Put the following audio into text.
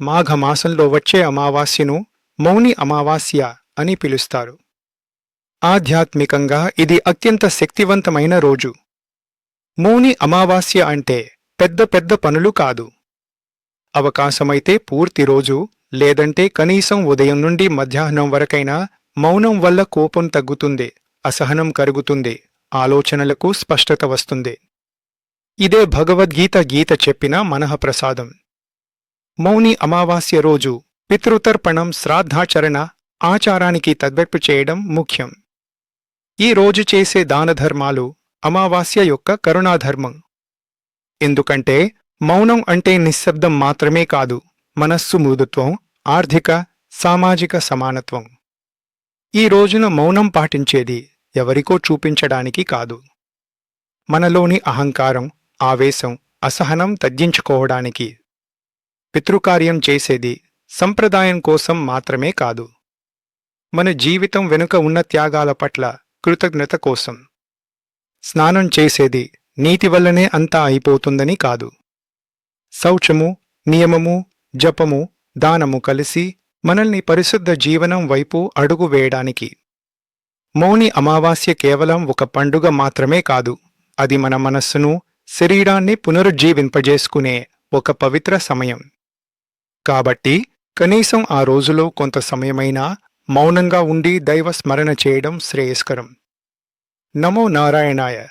మాఘమాసంలో వచ్చే అమావాస్యను మౌని అమావాస్య అని పిలుస్తారు. ఆధ్యాత్మికంగా ఇది అత్యంత శక్తివంతమైన రోజు. మౌని అమావాస్య అంటే పెద్ద పెద్ద పనులు కాదు. అవకాశమైతే పూర్తి రోజు లేదంటే కనీసం ఉదయం నుండి మధ్యాహ్నం వరకైనా మౌనం వల్ల కోపం తగ్గుతుంది అసహనం కరుగుతుంది ఆలోచనలకు స్పష్టత వస్తుంది. ఇదే భగవద్గీత గీత చెప్పిన మనఃప్రసాదం. మౌని అమావాస్య రోజు పితృతర్పణం శ్రాద్ధాచరణ ఆచారానికి తద్వెప్పు చేయడం ముఖ్యం. ఈ రోజు చేసే దానధర్మాలు అమావాస్య యొక్క కరుణాధర్మం. ఎందుకంటే మౌనం అంటే నిశ్శబ్దం మాత్రమే కాదు మనస్సు మృదుత్వం ఆర్థిక సామాజిక సమానత్వం. ఈ రోజున మౌనం పాటించేది ఎవరికో చూపించడానికి కాదు. మనలోని అహంకారం ఆవేశం అసహనం తగ్గించుకోవడానికి పితృకార్యం చేసేది సంప్రదాయం కోసం మాత్రమే కాదు. మన జీవితం వెనుక ఉన్న త్యాగాల పట్ల కృతజ్ఞత కోసం. స్నానం చేసేది నీతి వల్లనే అంతా అయిపోతుందని కాదు. శౌచము నియమము జపము దానము కలిసి మనల్ని పరిశుద్ధ జీవనం వైపు అడుగు వేయడానికి. మౌని అమావాస్య కేవలం ఒక పండుగ మాత్రమే కాదు. అది మన మనస్సును శరీరాన్ని పునరుజ్జీవింపజేసుకునే ఒక పవిత్ర సమయం. కాబట్టి కనీసం ఆ రోజులో కొంత సమయమైనా మౌనంగా ఉండి దైవ స్మరణ చేయడం శ్రేయస్కరం. నమో నారాయణాయ.